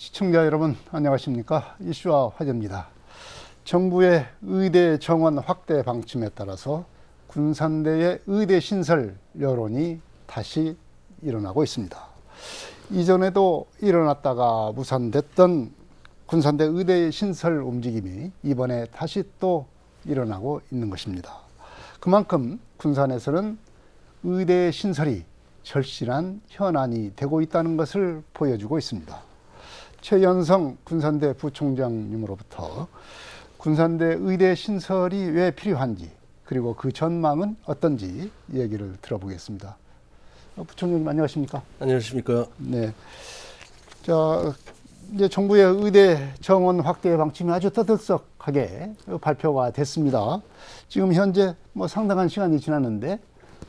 시청자 여러분 안녕하십니까 이슈와 화제입니다. 정부의 의대 정원 확대 방침에 따라서 군산대의 의대 신설 여론이 다시 일어나고 있습니다. 이전에도 일어났다가 무산됐던 군산대 의대 신설 움직임이 이번에 다시 또 일어나고 있는 것입니다. 그만큼 군산에서는 의대 신설이 절실한 현안이 되고 있다는 것을 보여주고 있습니다. 최연성 군산대 부총장님으로부터 군산대 의대 신설이 왜 필요한지 그리고 그 전망은 어떤지 얘기를 들어보겠습니다. 어, 부총장님 안녕하십니까? 안녕하십니까. 네. 자, 이제 정부의 의대 정원 확대 방침이 아주 떠들썩하게 발표가 됐습니다. 지금 현재 뭐 상당한 시간이 지났는데 에,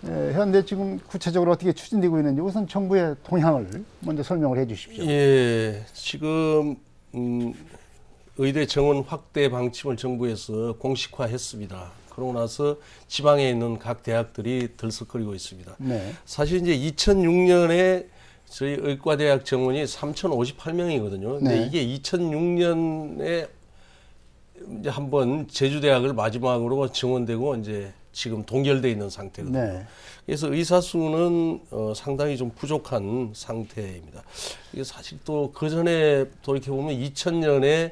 현재 지금 구체적으로 어떻게 추진되고 있는지 우선 정부의 동향을 먼저 설명을 해 주십시오. 예, 지금 음, 의대 정원 확대 방침을 정부에서 공식화했습니다. 그러고 나서 지방에 있는 각 대학들이 들썩거리고 있습니다. 네. 사실 이제 2006년에 저희 의과대학 정원이 3,058명이거든요. 근데 네. 이게 2006년에 이제 한번 제주대학을 마지막으로 정원되고 이제 지금 동결돼 있는 상태거든요. 네. 그래서 의사 수는 어, 상당히 좀 부족한 상태입니다. 이게 사실 또 그 전에 돌이켜 보면 2000년에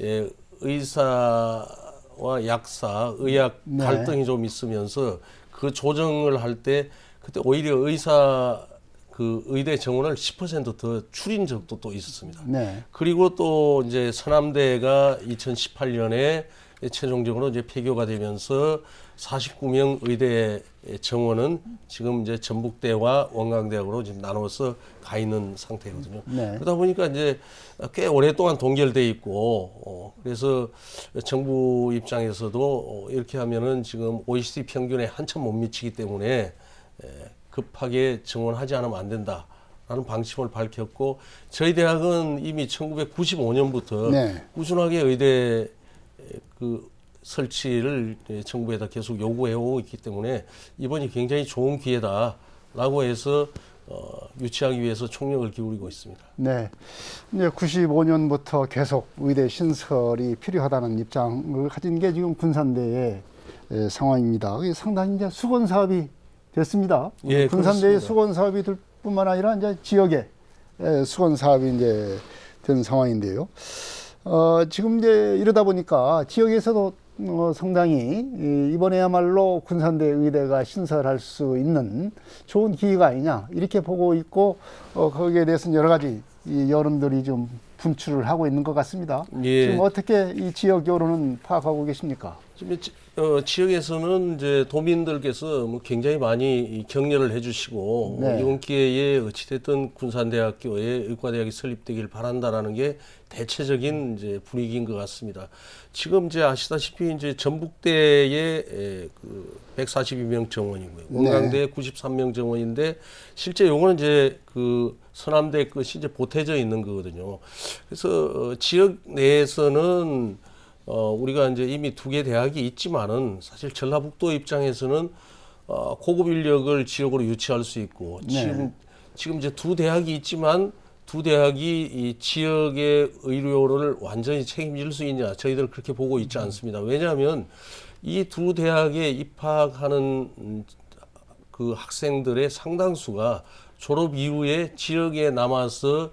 예, 의사와 약사, 의학 네. 갈등이 좀 있으면서 그 조정을 할 때 그때 오히려 의사 그 의대 정원을 10%더 줄인 적도 또 있었습니다. 네. 그리고 또 이제 서남대가 2018년에 최종적으로 이제 폐교가 되면서 49명 의대 정원은 지금 이제 전북대와 원광대학으로 지금 나눠서 가 있는 상태거든요. 네. 그러다 보니까 이제 꽤 오랫동안 동결돼 있고 어, 그래서 정부 입장에서도 어, 이렇게 하면은 지금 OECD 평균에 한참 못 미치기 때문에 에, 급하게 정원하지 않으면 안 된다. 라는 방침을 밝혔고 저희 대학은 이미 1995년부터 네. 꾸준하게 의대 그 설치를 정부에다 계속 요구해 오고 있기 때문에 이번이 굉장히 좋은 기회다라고 해서 어, 유치하기 위해서 총력을 기울이고 있습니다. 네. 이제 95년부터 계속 의대 신설이 필요하다는 입장을 가진 게 지금 군산대의 에, 상황입니다. 상당히 이제 수건 사업이 됐습니다. 예, 군산대의. 수건 사업이 될 뿐만 아니라 이제 지역에 에, 수건 사업이 이제 된 상황인데요. 어, 지금 이제 이러다 보니까 지역에서도 어, 상당히 이, 이번에야말로 군산대 의대가 신설할 수 있는 좋은 기회가 아니냐 이렇게 보고 있고 어, 거기에 대해서는 여러 가지 이 여론들이 좀 분출을 하고 있는 것 같습니다. 예. 지금 어떻게 이 지역 여론은 파악하고 계십니까? 지금 지- 어, 지역에서는 이제 도민들께서 뭐 굉장히 많이 이 격려를 해주시고 네. 어, 이번 기회에 어찌됐든 군산대학교에 의과대학이 설립되길 바란다라는 게 대체적인 이제 분위기인 것 같습니다. 지금 이제 아시다시피 이제 전북대에 에, 그 142명 정원이고요, 네. 원광대 93명 정원인데 실제 요거는 이제 그 서남대 것이 이제 보태져 있는 거거든요. 그래서 어, 지역 내에서는 어, 우리가 이제 이미 두 개 대학이 있지만은 사실 전라북도 입장에서는 어, 고급 인력을 지역으로 유치할 수 있고 네. 지금 지금 이제 두 대학이 있지만 두 대학이 이 지역의 의료를 완전히 책임질 수 있냐 저희들 그렇게 보고 있지 않습니다. 왜냐하면 이 두 대학에 입학하는 음, 그 학생들의 상당수가 졸업 이후에 지역에 남아서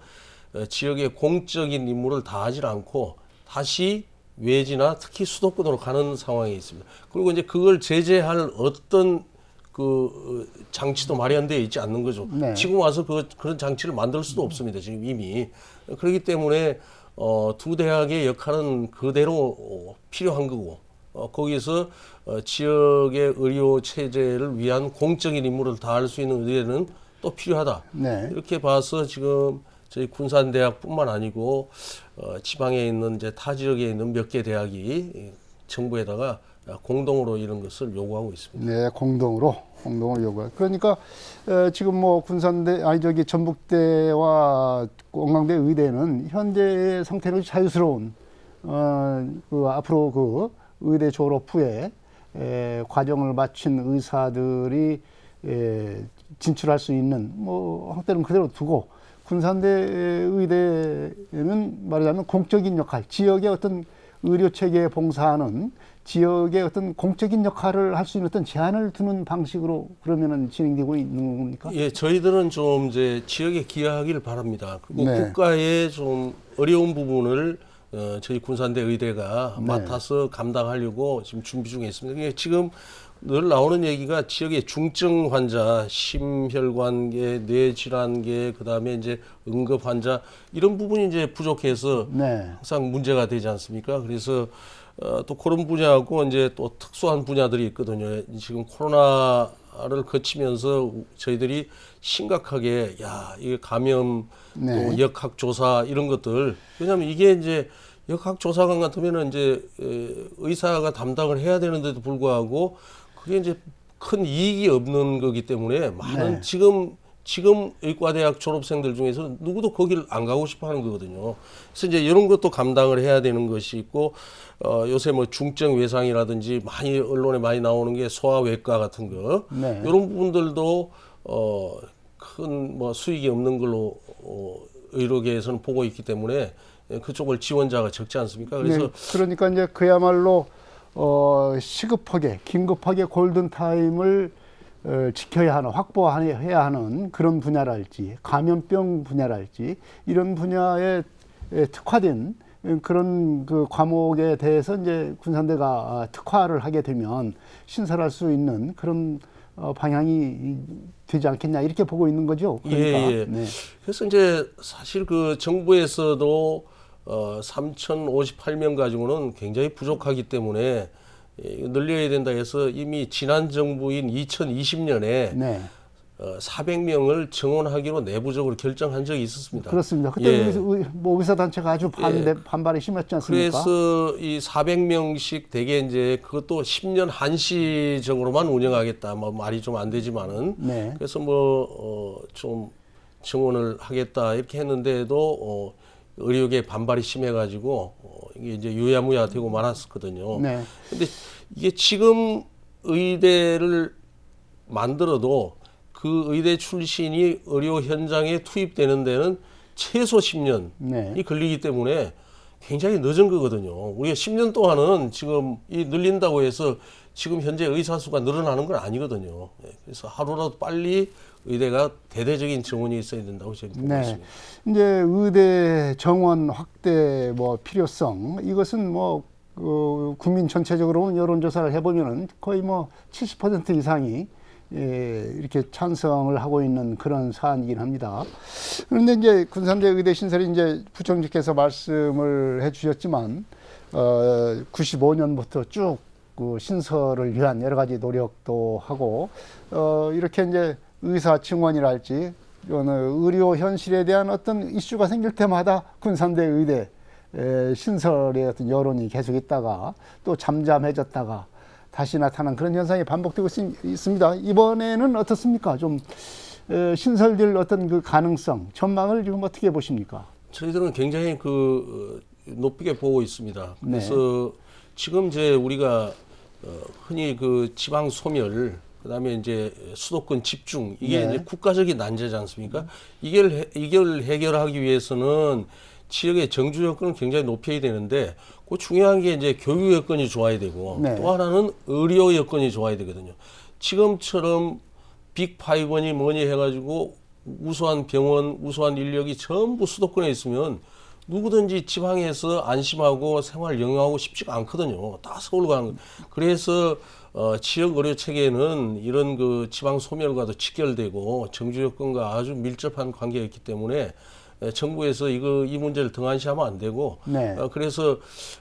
어, 지역의 공적인 임무를 다하지 않고 다시 외지나 특히 수도권으로 가는 상황에 있습니다. 그리고 이제 그걸 제재할 어떤 그 어, 장치도 마련되어 있지 않는 거죠. 네. 지금 와서 그 그런 장치를 만들 수도 없습니다. 지금 이미 그렇기 때문에 어, 두 대학의 역할은 그대로 어, 필요한 거고 어, 거기서 어, 지역의 의료 체제를 위한 공적인 임무를 다할 수 있는 의대는 또 필요하다. 네. 이렇게 봐서 지금 저희 군산대학뿐만 아니고 어, 지방에 있는 이제 타 지역에 있는 몇 개 대학이 이 정부에다가 공동으로 이런 것을 요구하고 있습니다. 네, 공동으로 공동으로 요구. 그러니까 에, 지금 뭐 군산대 아니 저기 전북대와 원광대 의대는 현재 상태는 자유스러운 어, 그 앞으로 그 의대 졸업 후에 에, 과정을 마친 의사들이 에, 진출할 수 있는 뭐 형태는 그대로 두고 군산대 의대는 말하자면 공적인 역할, 지역의 어떤 의료 체계에 봉사하는 지역의 어떤 공적인 역할을 할 수 있는 어떤 제한을 두는 방식으로 그러면은 진행되고 있는 겁니까? 예, 저희들은 좀 이제 지역에 기여하기를 바랍니다. 그리고 네. 국가의 좀 어려운 부분을 어, 저희 군산대 의대가 네. 맡아서 감당하려고 지금 준비 중에 있습니다. 그게 지금 늘 나오는 얘기가 지역의 중증 환자, 심혈관계, 뇌질환계, 그다음에 이제 응급 환자 이런 부분이 이제 부족해서 네. 항상 문제가 되지 않습니까? 그래서 어, 또 그런 분야하고 이제 또 특수한 분야들이 있거든요. 지금 코로나를 거치면서 저희들이 심각하게 야 이게 감염 네. 또 역학 조사 이런 것들 왜냐하면 이게 이제 역학 조사관 같으면은 이제 에, 의사가 담당을 해야 되는데도 불구하고 그게 이제 큰 이익이 없는 거기 때문에 많은 네. 지금 지금 의과대학 졸업생들 중에서 누구도 거기를 안 가고 싶어 하는 거거든요. 그래서 이제 이런 것도 감당을 해야 되는 것이 있고, 어, 요새 뭐 중증 외상이라든지 많이 언론에 많이 나오는 게 소아외과 같은 거, 네. 이런 부분들도 어, 큰 뭐 수익이 없는 걸로 어, 의료계에서는 보고 있기 때문에 예, 그쪽을 지원자가 적지 않습니까? 그래서 네, 그러니까 이제 그야말로 어, 시급하게 긴급하게 골든 타임을 어, 지켜야 하는 확보해야 하는 그런 분야랄지 감염병 분야랄지 이런 분야에 에, 특화된 그런 그 과목에 대해서 이제 군산대가 아, 특화를 하게 되면 신설할 수 있는 그런 어, 방향이 되지 않겠냐 이렇게 보고 있는 거죠. 그러니까 예, 예. 네. 그래서 이제 사실 그 정부에서도 어 3,058명 가지고는 굉장히 부족하기 때문에 예, 늘려야 된다 해서 이미 지난 정부인 2020년에 네. 어 400명을 정원하기로 내부적으로 결정한 적이 있었습니다. 그렇습니다. 그때 예. 의사, 의- 뭐 의사 단체가 아주 반대, 반발이 심했지 않습니까? 그래서 이 400명씩 되게 이제 그것도 10년 한시적으로만 운영하겠다. 뭐 말이 좀 안 되지만은 네. 그래서 뭐어좀 증원을 하겠다 이렇게 했는데도 어 의료계 반발이 심해가지고 어 이게 이제 유야무야 되고 말았었거든요. 네. 근데 이게 지금 의대를 만들어도 그 의대 출신이 의료 현장에 투입되는 데는 최소 10년이 네. 걸리기 때문에 굉장히 늦은 거거든요. 우리가 10년 동안은 지금 이 늘린다고 해서 지금 현재 의사 수가 늘어나는 건 아니거든요. 예, 그래서 하루라도 빨리 의대가 대대적인 정원이 있어야 된다고 저는 보고 네. 있습니다. 이제 의대 정원 확대 뭐 필요성 이것은 뭐 어, 국민 전체적으로 여론조사를 해보면은 거의 뭐 70% 이상이 예, 이렇게 찬성을 하고 있는 그런 사안이긴 합니다. 그런데 이제 군산대 의대 신설이 이제 부총리께서 말씀을 해주셨지만 어, 95년부터 쭉 그 신설을 위한 여러 가지 노력도 하고 어, 이렇게 이제 의사 증원이랄지 어느 의료 현실에 대한 어떤 이슈가 생길 때마다 군산대 의대 에, 신설의 어떤 여론이 계속 있다가 또 잠잠해졌다가 다시 나타난 그런 현상이 반복되고 있, 있습니다. 이번에는 어떻습니까? 좀 에, 신설될 어떤 그 가능성, 전망을 지금 어떻게 보십니까? 저희들은 굉장히 그 어, 높게 보고 있습니다. 네. 그래서 지금 이제 우리가 어, 흔히 그 지방 소멸 그다음에 이제 수도권 집중 이게 네. 이제 국가적인 난제지 않습니까? 이걸 해- 이걸 해결하기 위해서는 지역의 정주 여건을 굉장히 높여야 되는데 그 중요한 게 이제 교육 여건이 좋아야 되고 네. 또 하나는 의료 여건이 좋아야 되거든요. 지금처럼 빅파이번이 뭐니 해가지고 우수한 병원, 우수한 인력이 전부 수도권에 있으면 누구든지 지방에서 안심하고 생활 영위하고 싶지가 않거든요. 다 서울로 가는 거. 그래서 어, 지역 의료 체계는 이런 그 지방 소멸과도 직결되고 정주 여건과 아주 밀접한 관계가 있기 때문에 에, 정부에서 이거 이 문제를 등한시하면 안 되고 네. 어, 그래서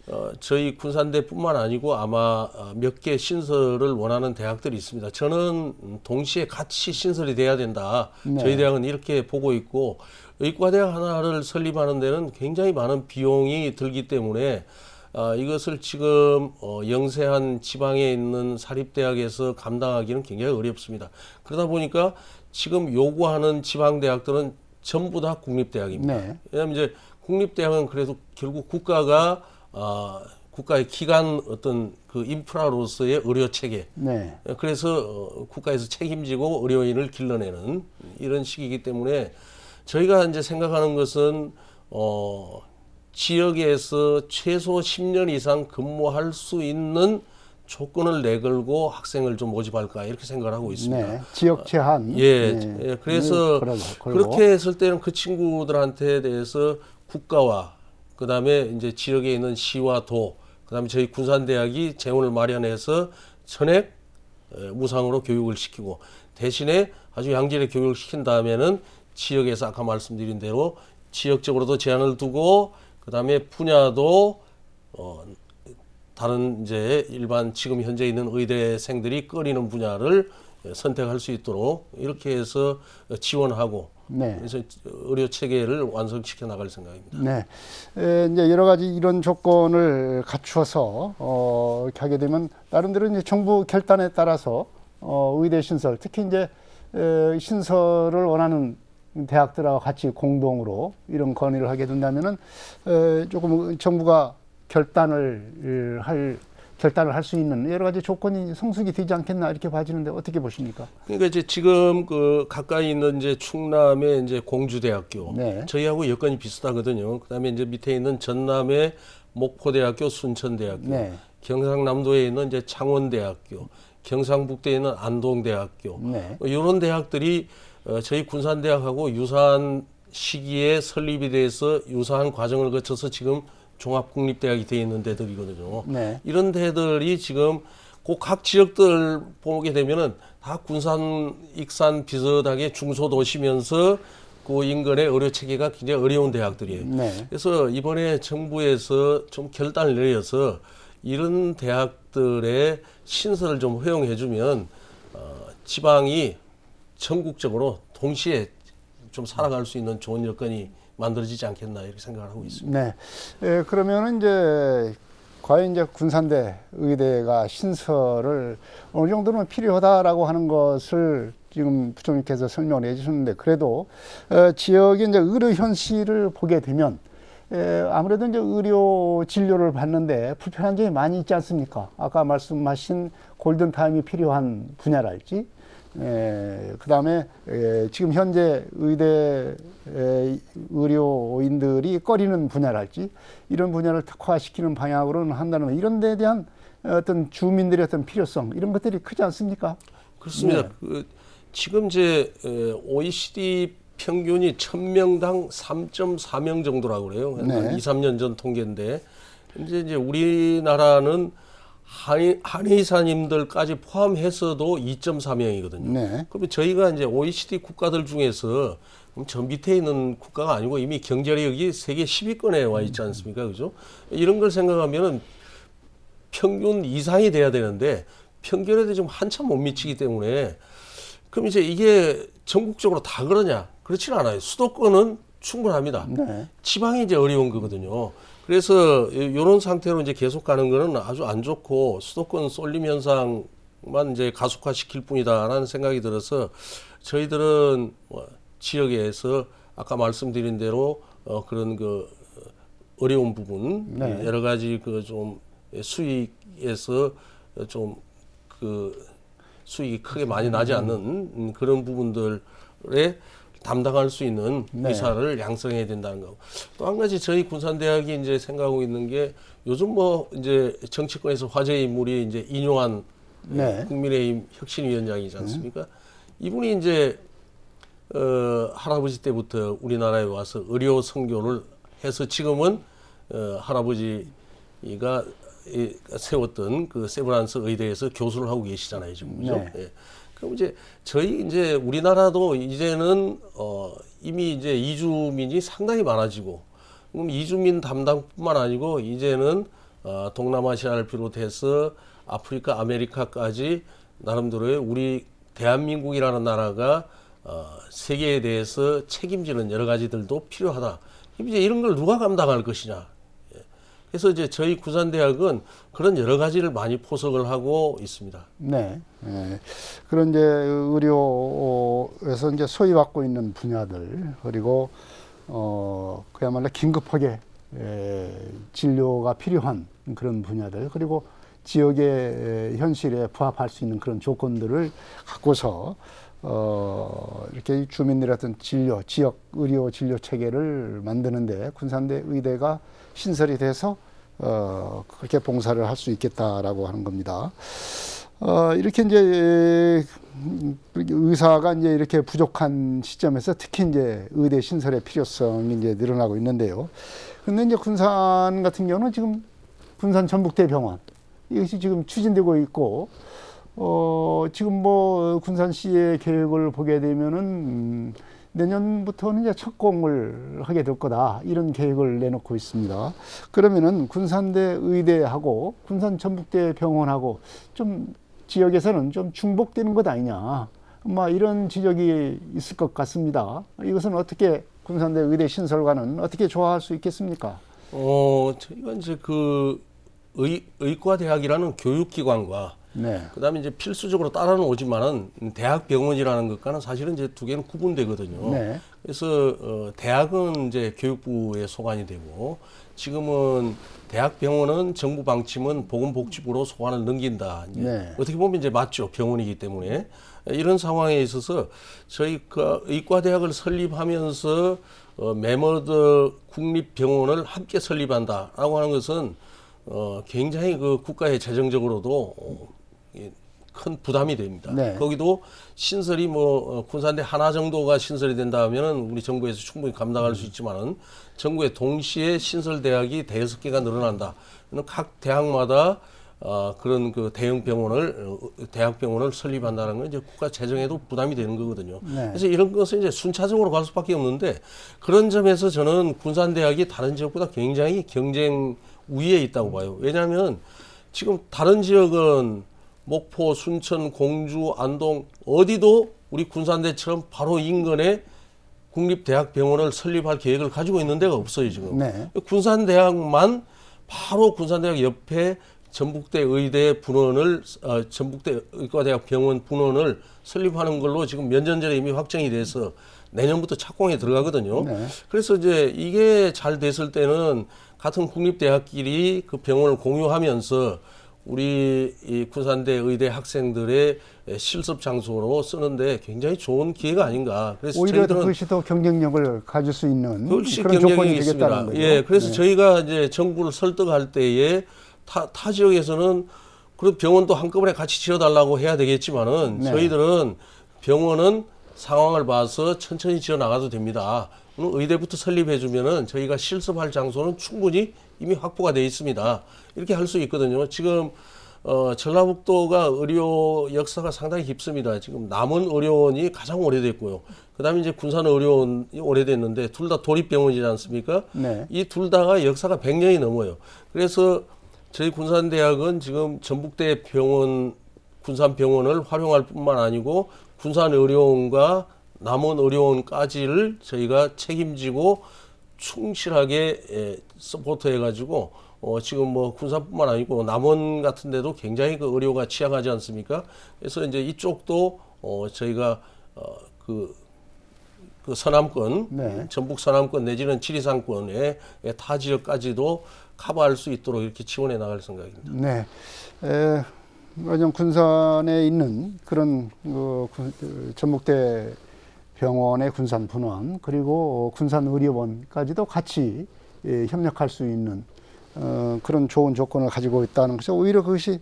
어, 저희 군산대뿐만 아니고 아마 어, 몇개 신설을 원하는 대학들이 있습니다. 저는 음, 동시에 같이 신설이 돼야 된다. 네. 저희 대학은 이렇게 보고 있고 의과대학 하나를 설립하는 데는 굉장히 많은 비용이 들기 때문에 어, 이것을 지금 어, 영세한 지방에 있는 사립대학에서 감당하기는 굉장히 어렵습니다. 그러다 보니까 지금 요구하는 지방대학들은 전부 다 국립대학입니다. 네. 왜냐하면 이제 국립대학은 그래도 결국 국가가 아, 국가의 기관 어떤 그 인프라로서의 의료 체계 네. 그래서 어, 국가에서 책임지고 의료인을 길러내는 이런 식이기 때문에 저희가 이제 생각하는 것은 어 지역에서 최소 10년 이상 근무할 수 있는 조건을 내걸고 학생을 좀 모집할까 이렇게 생각을 하고 있습니다. 네. 지역 제한. 예, 네. 예, 그래서 걸고. 그렇게 했을 때는 그 친구들한테 대해서 국가와 그 다음에 이제 지역에 있는 시와 도 그 다음에 저희 군산대학이 재원을 마련해서 전액 에, 무상으로 교육을 시키고 대신에 아주 양질의 교육을 시킨 다음에는 지역에서 아까 말씀드린 대로 지역적으로도 제한을 두고 그다음에 분야도 어 다른 이제 일반 지금 현재 있는 의대생들이 꺼리는 분야를 선택할 수 있도록 이렇게 해서 지원하고 네. 그래서 의료 체계를 완성시켜 나갈 생각입니다. 네. 에, 이제 여러 가지 이런 조건을 갖추어서 어, 이렇게 하게 되면 나름대로 이제 정부 결단에 따라서 어, 의대 신설, 특히 이제 에, 신설을 원하는 대학들하고 같이 공동으로 이런 건의를 하게 된다면은 에, 조금 정부가 결단을 에, 할 결단을 할 수 있는 여러 가지 조건이 성숙이 되지 않겠나 이렇게 봐지는데 어떻게 보십니까? 그러니까 이제 지금 그 가까이 있는 이제 충남의 이제 공주대학교 네. 저희하고 여건이 비슷하거든요. 그다음에 이제 밑에 있는 전남의 목포대학교, 순천대학교, 네. 경상남도에 있는 이제 창원대학교, 경상북도에 있는 안동대학교 네. 이런 대학들이 어, 저희 군산대학하고 유사한 시기에 설립이 돼서 유사한 과정을 거쳐서 지금 종합국립대학이 되어 있는 데들이거든요. 네. 이런 데들이 지금 그 각 지역들 보게 되면은 다 군산, 익산 비슷하게 중소도시면서 그 인근의 의료 체계가 굉장히 어려운 대학들이에요. 네. 그래서 이번에 정부에서 좀 결단을 내려서 이런 대학들의 신설을 좀 허용해주면 어, 지방이 전국적으로 동시에 좀 살아갈 수 있는 좋은 여건이 만들어지지 않겠나 이렇게 생각을 하고 있습니다. 네. 예, 그러면은 이제 과연 이제 군산대 의대가 신설을 어느 정도는 필요하다라고 하는 것을 지금 부총리께서 설명을 해주셨는데 그래도 어, 지역의 이제 의료 현실을 보게 되면 에, 아무래도 이제 의료 진료를 받는데 불편한 점이 많이 있지 않습니까? 아까 말씀하신 골든 타임이 필요한 분야랄지, 에, 그다음에 에, 지금 현재 의대 에, 의료인들이 꺼리는 분야랄지 이런 분야를 특화시키는 방향으로는 한다는 이런 데에 대한 어떤 주민들의 어떤 필요성 이런 것들이 크지 않습니까? 그렇습니다. 네. 그 지금 이제 에, OECD 평균이 1000명당 3.4명 정도라고 그래요. 한 네. 2, 3년 전 통계인데 이제 이제 우리나라는 한의, 한의사님들까지 포함해서도 2.4명이거든요. 네. 그러면 저희가 이제 OECD 국가들 중에서 저 밑에 있는 국가가 아니고 이미 경제력이 세계 10위권에 와 있지 않습니까? 그죠? 이런 걸 생각하면은 평균 이상이 돼야 되는데 평균에도 지금 한참 못 미치기 때문에 그럼 이제 이게 전국적으로 다 그러냐? 그렇지는 않아요. 수도권은 충분합니다. 네. 지방이 이제 어려운 거거든요. 그래서 이런 상태로 이제 계속 가는 거는 아주 안 좋고 수도권 쏠림 현상만 이제 가속화시킬 뿐이다라는 생각이 들어서 저희들은 뭐 지역에서 아까 말씀드린 대로 어 그런 그 어려운 부분 네. 여러 가지 그 좀 수익에서 좀그 수익이 크게 많이 나지 않는 음, 그런 부분들에 담당할 수 있는 네. 의사를 양성해야 된다는 거. 또 한 가지 저희 군산대학이 이제 생각하고 있는 게 요즘 뭐 이제 정치권에서 화제 인물이 이제 인용한 네. 국민의힘 혁신위원장이지 않습니까? 이분이 이제 어, 할아버지 때부터 우리나라에 와서 의료 선교를 해서 지금은 어, 할아버지가 이, 세웠던 그 세브란스 의대에서 교수를 하고 계시잖아요, 지금 그죠? 네. 예. 그럼 이제 저희 이제 우리나라도 이제는 어, 이미 이제 이주민이 상당히 많아지고 그럼 이주민 담당뿐만 아니고 이제는 어, 동남아시아를 비롯해서 아프리카, 아메리카까지 나름대로의 우리 대한민국이라는 나라가 어, 세계에 대해서 책임지는 여러 가지들도 필요하다. 이제 이런 걸 누가 감당할 것이냐. 예. 그래서 이제 저희 구산대학은 그런 여러 가지를 많이 포석을 하고 있습니다. 네. 예. 그런 이제 의료에서 이제 소위받고 있는 분야들 그리고 어 그야말로 긴급하게 에, 진료가 필요한 그런 분야들 그리고 지역의 에, 현실에 부합할 수 있는 그런 조건들을 갖고서 어, 이렇게 주민들의 어떤 진료, 지역 의료 진료 체계를 만드는데 군산대 의대가 신설이 돼서 어, 그렇게 봉사를 할 수 있겠다라고 하는 겁니다. 어, 이렇게 이제 음, 의사가 이제 이렇게 부족한 시점에서 특히 이제 의대 신설의 필요성이 이제 늘어나고 있는데요. 근데 이제 군산 같은 경우는 지금 군산 전북대 병원 이것이 지금 추진되고 있고 어, 지금 뭐 군산시의 계획을 보게 되면은 음, 내년부터는 이제 착공을 하게 될 거다 이런 계획을 내놓고 있습니다. 그러면은 군산대 의대하고 군산 전북대 병원하고 좀 지역에서는 좀 중복되는 것 아니냐. 뭐 이런 지적이 있을 것 같습니다. 이것은 어떻게 군산대 의대 신설과는 어떻게 조화할 수 있겠습니까? 어, 저희가 이제 그 의, 의과대학이라는 교육기관과 네. 그다음에 이제 필수적으로 따라는 오지만은 대학 병원이라는 것과는 사실은 이제 두 개는 구분되거든요. 네. 그래서 어, 대학은 이제 교육부에 소관이 되고 지금은 대학 병원은 정부 방침은 보건복지부로 소관을 넘긴다. 네. 어떻게 보면 이제 맞죠 병원이기 때문에 이런 상황에 있어서 저희가 의과대학을 설립하면서 어, 매머드 국립병원을 함께 설립한다라고 하는 것은 어, 굉장히 그 국가의 재정적으로도 큰 부담이 됩니다. 네. 거기도 신설이 뭐 어, 군산대 하나 정도가 신설이 된다 하면은 우리 정부에서 충분히 감당할 수 있지만은 전국에 동시에 신설 대학이 대여섯 개가 늘어난다. 각 대학마다 어, 그런 그 대형 병원을 어, 대학 병원을 설립한다는 건 이제 국가 재정에도 부담이 되는 거거든요. 네. 그래서 이런 것은 이제 순차적으로 갈 수밖에 없는데 그런 점에서 저는 군산 대학이 다른 지역보다 굉장히 경쟁 우위에 있다고 봐요. 왜냐하면 지금 다른 지역은 목포, 순천, 공주, 안동 어디도 우리 군산대처럼 바로 인근에 국립대학병원을 설립할 계획을 가지고 있는 데가 없어요 지금. 네. 군산대학만 바로 군산대학 옆에 전북대 의대 분원을 어, 전북대 의과대학 병원 분원을 설립하는 걸로 지금 몇 년 전에 이미 확정이 돼서 내년부터 착공에 들어가거든요. 네. 그래서 이제 이게 잘 됐을 때는 같은 국립대학끼리 그 병원을 공유하면서 우리 이 군산대 의대 학생들의 실습 장소로 쓰는데 굉장히 좋은 기회가 아닌가. 그래서 오히려 그것이 더 경쟁력을 가질 수 있는 그런 조건이 되겠다는. 거죠. 예, 그래서 네. 저희가 이제 정부를 설득할 때에 타, 타 지역에서는 그런 병원도 한꺼번에 같이 지어달라고 해야 되겠지만은 네. 저희들은 병원은 상황을 봐서 천천히 지어 나가도 됩니다. 의대부터 설립해주면은 저희가 실습할 장소는 충분히 이미 확보가 돼 있습니다. 이렇게 할 수 있거든요. 지금 어, 전라북도가 의료 역사가 상당히 깊습니다. 지금 남원 의료원이 가장 오래됐고요. 그 다음에 이제 군산 의료원이 오래됐는데 둘 다 도립병원이지 않습니까? 네. 이 둘 다가 역사가 100년이 넘어요. 그래서 저희 군산대학은 지금 전북대 병원, 군산 병원을 활용할 뿐만 아니고 군산 의료원과 남원 의료원까지를 저희가 책임지고 충실하게 예, 서포트해가지고 어, 지금 뭐 군산뿐만 아니고 남원 같은 데도 굉장히 그 의료가 취약하지 않습니까? 그래서 이제 이쪽도 어, 저희가 어, 그, 그 서남권, 네. 전북 서남권 내지는 지리산권의 타 지역까지도 커버할 수 있도록 이렇게 지원해 나갈 생각입니다. 네. 에, 군산에 있는 그런 그, 군- 그 전북대 병원의 군산 분원 그리고 군산 의료원까지도 같이 예, 협력할 수 있는 어, 그런 좋은 조건을 가지고 있다는 것이 오히려 그것이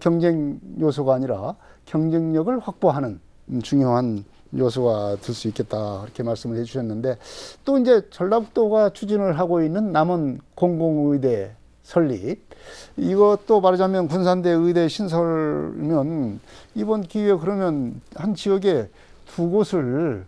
경쟁 요소가 아니라 경쟁력을 확보하는 음, 중요한 요소가 될 수 있겠다 이렇게 말씀을 해주셨는데 또 이제 전라북도가 추진을 하고 있는 남원 공공의대 설립 이것도 말하자면 군산대 의대 신설이면 이번 기회에 그러면 한 지역에 두 곳을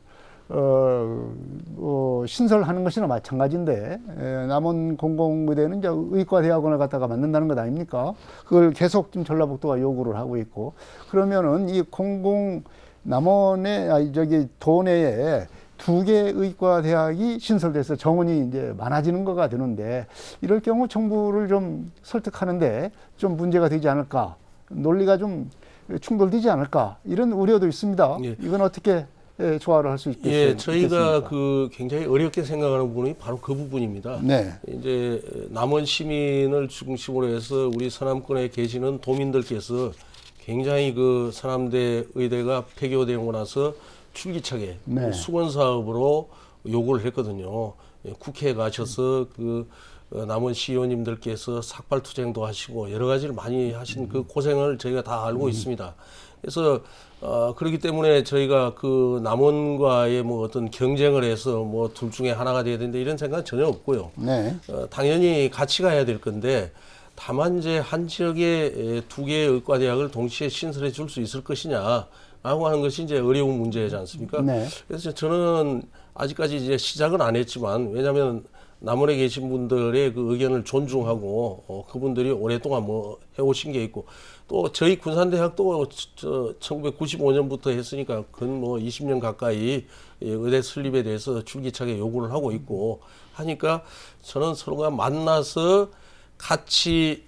어, 어, 신설하는 것이나 마찬가지인데 에, 남원 공공의대는 이제 의과대학원을 갖다가 만든다는 것 아닙니까? 그걸 계속 지금 전라북도가 요구를 하고 있고 그러면은 이 공공 남원의 아 저기 도내에 두개 의과 대학이 신설돼서 정원이 이제 많아지는 거가 되는데 이럴 경우 정부를 좀 설득하는데 좀 문제가 되지 않을까 논리가 좀 충돌되지 않을까 이런 우려도 있습니다. 예. 이건 어떻게 예, 조화를 할 수 있겠습니까? 예, 저희가 그 굉장히 어렵게 생각하는 부분이 바로 그 부분입니다. 네, 이제 남원 시민을 중심으로 해서 우리 서남권에 계시는 도민들께서 굉장히 그 서남대 의대가 폐교되고 나서 출기차게 네. 그 수건 사업으로 요구를 했거든요. 예, 국회에 가셔서 그 어, 남은 시의원님들께서 삭발 투쟁도 하시고 여러 가지를 많이 하신 그 고생을 저희가 다 알고 있습니다. 그래서 어, 그렇기 때문에 저희가 그 남원과의 뭐 어떤 경쟁을 해서 뭐 둘 중에 하나가 돼야 된다 이런 생각은 전혀 없고요. 네. 어, 당연히 같이 가야 될 건데 다만 이제 한 지역에 에, 두 개의 의과대학을 동시에 신설해 줄 수 있을 것이냐 라고 하는 것이 이제 어려운 문제지 않습니까? 네. 그래서 저는 아직까지 이제 시작은 안 했지만 왜냐하면 남원에 계신 분들의 그 의견을 존중하고 어, 그분들이 오랫동안 뭐 해오신 게 있고 또 저희 군산대학도 저 1995년부터 했으니까 근 뭐 20년 가까이 이 의대 설립에 대해서 줄기차게 요구를 하고 있고 하니까 저는 서로가 만나서 같이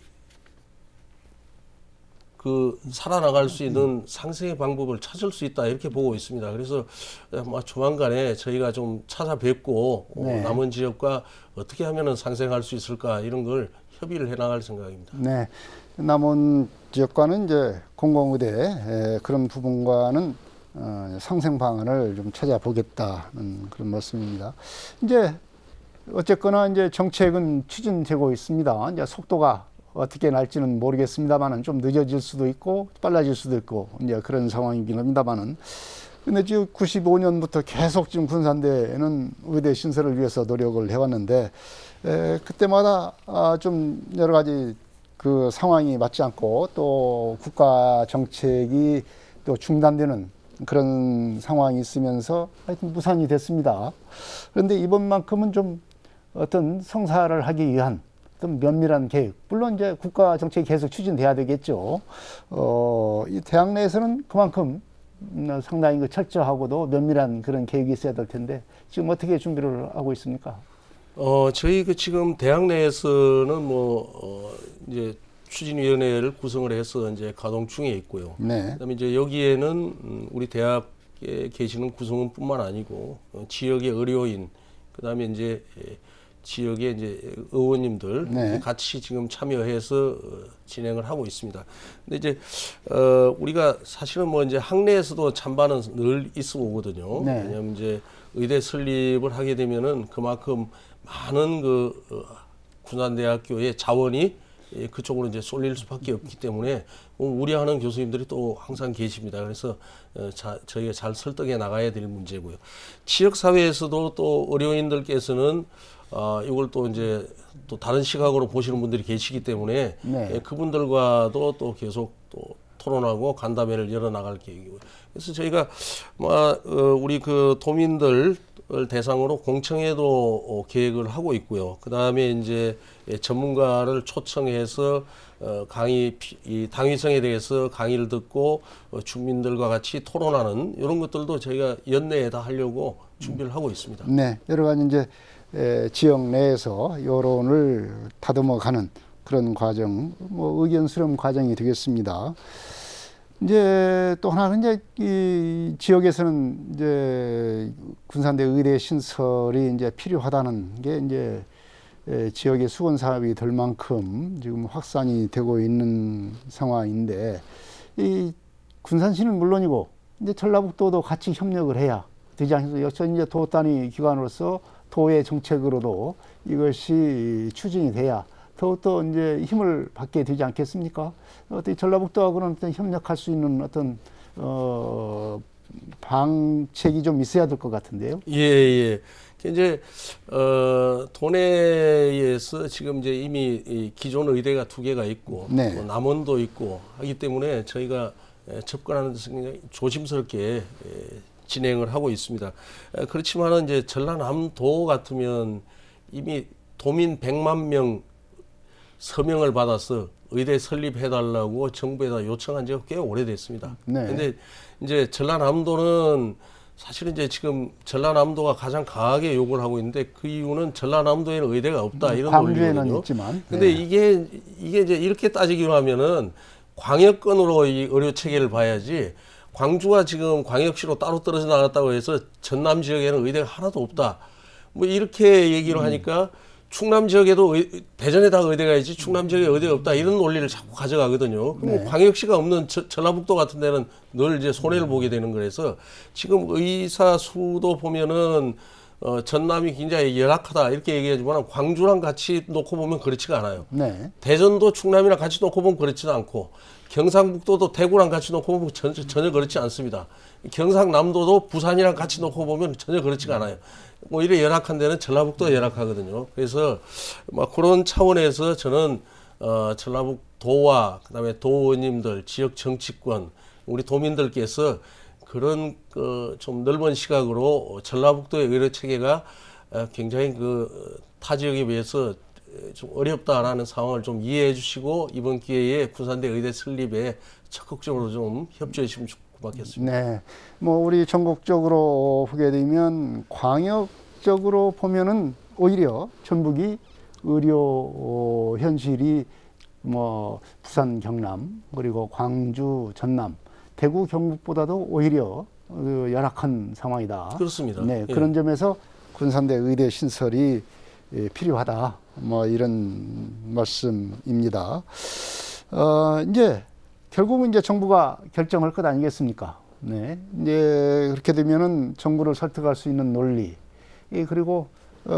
그 살아나갈 수 있는 상생의 방법을 찾을 수 있다 이렇게 보고 있습니다. 그래서 아마 조만간에 저희가 좀 찾아뵙고 어, 네. 남은 지역과 어떻게 하면은 상생할 수 있을까 이런 걸 협의를 해나갈 생각입니다. 네. 남원 지역과는 이제 공공의대 에, 그런 부분과는 어, 상생 방안을 좀 찾아보겠다는 그런 말씀입니다. 이제 어쨌거나 이제 정책은 추진되고 있습니다. 이제 속도가 어떻게 날지는 모르겠습니다만은 좀 늦어질 수도 있고 빨라질 수도 있고 이제 그런 상황이긴 합니다만은 근데 지금 95년부터 계속 지금 군산대는 의대 신설을 위해서 노력을 해왔는데 에, 그때마다 아, 좀 여러 가지 그 상황이 맞지 않고 또 국가 정책이 또 중단되는 그런 상황이 있으면서 하여튼 무산이 됐습니다. 그런데 이번만큼은 좀 어떤 성사를 하기 위한 어떤 면밀한 계획, 물론 이제 국가 정책이 계속 추진돼야 되겠죠. 어, 이 대학 내에서는 그만큼 음, 상당히 그 철저하고도 면밀한 그런 계획이 있어야 될 텐데 지금 어떻게 준비를 하고 있습니까? 어 저희 그 지금 대학 내에서는 뭐 어, 이제 추진위원회를 구성을 해서 이제 가동 중에 있고요. 네. 그다음에 이제 여기에는 음, 우리 대학에 계시는 구성원뿐만 아니고 어, 지역의 의료인 그다음에 이제 예, 지역의 이제 의원님들 네. 같이 지금 참여해서 어, 진행을 하고 있습니다. 근데 이제 어, 우리가 사실은 뭐 이제 학내에서도 찬반은 늘 있어 오거든요. 네. 왜냐하면 이제 의대 설립을 하게 되면은 그만큼 많은 그 어, 군산대학교의 자원이 예, 그쪽으로 이제 쏠릴 수밖에 없기 때문에 뭐 우려하는 교수님들이 또 항상 계십니다. 그래서 어, 자, 저희가 잘 설득해 나가야 될 문제고요. 지역 사회에서도 또 의료인들께서는 아, 이걸 또 이제 또 다른 시각으로 보시는 분들이 계시기 때문에 네. 예, 그분들과도 또 계속 또 토론하고 간담회를 열어 나갈 계획이고요. 그래서 저희가 뭐 어, 우리 그 도민들 을 대상으로 공청회도 어, 계획을 하고 있고요. 그 다음에 이제 예, 전문가를 초청해서 어, 강의 피- 이 당위성에 대해서 강의를 듣고 어, 주민들과 같이 토론하는 이런 것들도 저희가 연내에 다 하려고 준비를 하고 있습니다. 네, 여러 가지 이제 에, 지역 내에서 여론을 다듬어가는 그런 과정, 뭐 의견 수렴 과정이 되겠습니다. 이제 또 하나는 이제 이 지역에서는 이제 군산대 의대 신설이 이제 필요하다는 게 이제 에, 지역의 수건 사업이 될 만큼 지금 확산이 되고 있는 상황인데 이 군산시는 물론이고 이제 전라북도도 같이 협력을 해야 되지 않겠습니까? 역시 이제 도 단위 기관으로서 도의 정책으로도 이것이 추진이 돼야 더욱더 이제 힘을 받게 되지 않겠습니까? 어떻게 전라북도하고는 어떤 협력할 수 있는 어떤 어 방책이 좀 있어야 될 것 같은데요. 예, 예. 그 이제 어 도내에서 지금 이제 이미 이 기존 의대가 두 개가 있고 네. 뭐 남원도 있고 하기 때문에 저희가 에, 접근하는 데서 굉장히 조심스럽게 에, 진행을 하고 있습니다. 에, 그렇지만은 이제 전라남도 같으면 이미 도민 100만 명 서명을 받아서 의대 설립해 달라고 정부에다 요청한 지가 꽤 오래됐습니다. 네. 근데 이제 전라남도는 사실은 이제 지금 전라남도가 가장 강하게 요구를 하고 있는데 그 이유는 전라남도에는 의대가 없다 이런 논리거든요. 있지만. 근데 네. 이게 이게 이제 이렇게 따지기로 하면은 광역권으로 이 의료 체계를 봐야지 광주가 지금 광역시로 따로 떨어져 나갔다고 해서 전남 지역에는 의대가 하나도 없다. 뭐 이렇게 얘기를 하니까 충남 지역에도 의- 대전에 다 의대가 있지 충남 지역에 의대가 없다 이런 논리를 자꾸 가져가거든요. 그럼 네. 광역시가 없는 저- 전라북도 같은 데는 늘 이제 손해를 보게 되는 거라서 지금 의사 수도 보면은 어, 전남이 굉장히 열악하다 이렇게 얘기하지만 광주랑 같이 놓고 보면 그렇지가 않아요. 네. 대전도 충남이랑 같이 놓고 보면 그렇지도 않고 경상북도도 대구랑 같이 놓고 보면 전, 전혀 그렇지 않습니다. 경상남도도 부산이랑 같이 놓고 보면 전혀 그렇지가 않아요. 뭐 이래 열악한 데는 전라북도가 열악하거든요. 그래서 막 그런 차원에서 저는 어, 전라북도와 그다음에 도의원님들, 지역 정치권, 우리 도민들께서 그런 그 좀 넓은 시각으로 전라북도의 의료 체계가 어, 굉장히 그 타 지역에 비해서 좀 어렵다라는 상황을 좀 이해해 주시고 이번 기회에 군산대 의대 설립에 적극적으로 좀 협조해 주시면 고맙겠습니다. 네. 뭐 우리 전국적으로 보게 되면 광역적으로 보면은 오히려 전북이 의료 어, 현실이 뭐 부산, 경남 그리고 광주, 전남, 대구, 경북보다도 오히려 어, 열악한 상황이다. 그렇습니다. 네, 예. 그런 점에서 군산대 의대 신설이 예, 필요하다. 뭐 이런 말씀입니다. 어, 이제 결국은 이제 정부가 결정할 것 아니겠습니까? 네. 이제 그렇게 되면은 정부를 설득할 수 있는 논리, 예, 그리고 어,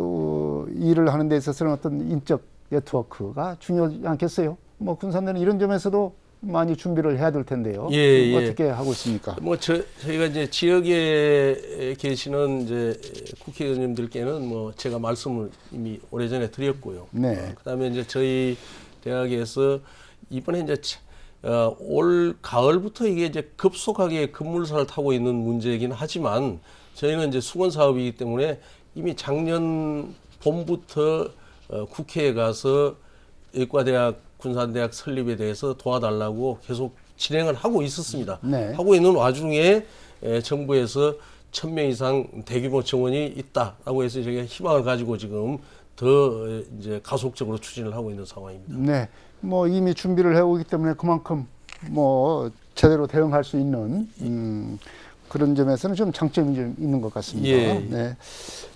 어, 일을 하는 데 있어서는 어떤 인적 네트워크가 중요하지 않겠어요? 뭐 군산대는 이런 점에서도 많이 준비를 해야 될 텐데요. 예, 예. 어떻게 하고 있습니까? 뭐 저, 저희가 이제 지역에 계시는 이제 국회의원님들께는 뭐 제가 말씀을 이미 오래전에 드렸고요. 네. 어, 그다음에 이제 저희 대학에서 이번에 이제 차- 어, 올 가을부터 이게 이제 급속하게 급물살을 타고 있는 문제이긴 하지만 저희는 이제 수건 사업이기 때문에 이미 작년 봄부터 어, 국회에 가서 의과대학 군산대학 설립에 대해서 도와달라고 계속 진행을 하고 있었습니다. 네. 하고 있는 와중에 에, 정부에서 천 명 이상 대규모 정원이 있다라고 해서 저희가 희망을 가지고 지금 더 에, 이제 가속적으로 추진을 하고 있는 상황입니다. 네, 뭐 이미 준비를 해오기 때문에 그만큼 뭐 제대로 대응할 수 있는 음, 그런 점에서는 좀 장점이 좀 있는 것 같습니다. 예. 네.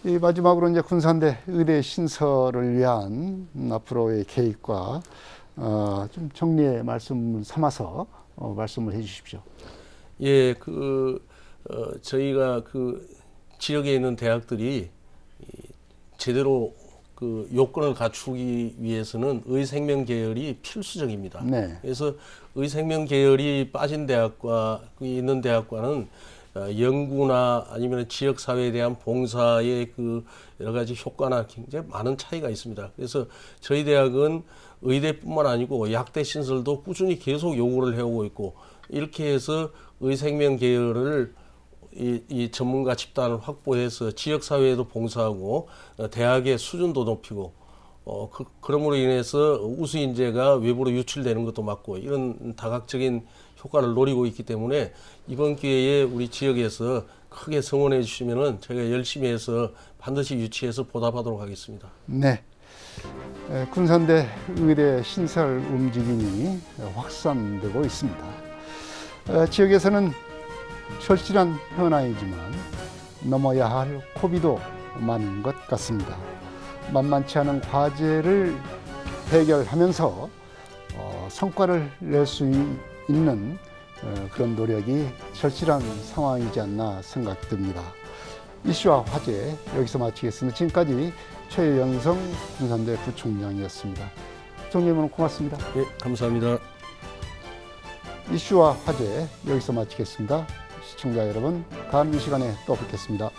이 마지막으로 이제 군산대 의대 신설을 위한 음, 앞으로의 계획과 어, 좀 정리의 말씀을 삼아서 어, 말씀을 해주십시오. 예, 그 어, 저희가 그 지역에 있는 대학들이 이, 제대로 그 요건을 갖추기 위해서는 의생명 계열이 필수적입니다. 네. 그래서 의생명 계열이 빠진 대학과 그 있는 대학과는 어, 연구나 아니면 지역 사회에 대한 봉사의 그 여러 가지 효과나 굉장히 많은 차이가 있습니다. 그래서 저희 대학은 의대뿐만 아니고 약대 신설도 꾸준히 계속 요구를 해오고 있고 이렇게 해서 의생명 계열을 이, 이 전문가 집단을 확보해서 지역 사회에도 봉사하고 어, 대학의 수준도 높이고 어, 그, 그럼으로 인해서 우수 인재가 외부로 유출되는 것도 막고 이런 다각적인 효과를 노리고 있기 때문에 이번 기회에 우리 지역에서 크게 성원해 주시면은 저희가 열심히 해서 반드시 유치해서 보답하도록 하겠습니다. 네. 에, 군산대 의대 신설 움직임이 확산되고 있습니다. 에, 지역에서는 절실한 현안이지만 넘어야 할 고비도 많은 것 같습니다. 만만치 않은 과제를 해결하면서 어, 성과를 낼 수 있는 어, 그런 노력이 절실한 상황이지 않나 생각됩니다. 이슈와 화제 여기서 마치겠습니다. 지금까지 최영성 군산대 부총장이었습니다. 총장님은 고맙습니다. 네, 감사합니다. 이슈와 화제 여기서 마치겠습니다. 시청자 여러분, 다음 이 시간에 또 뵙겠습니다.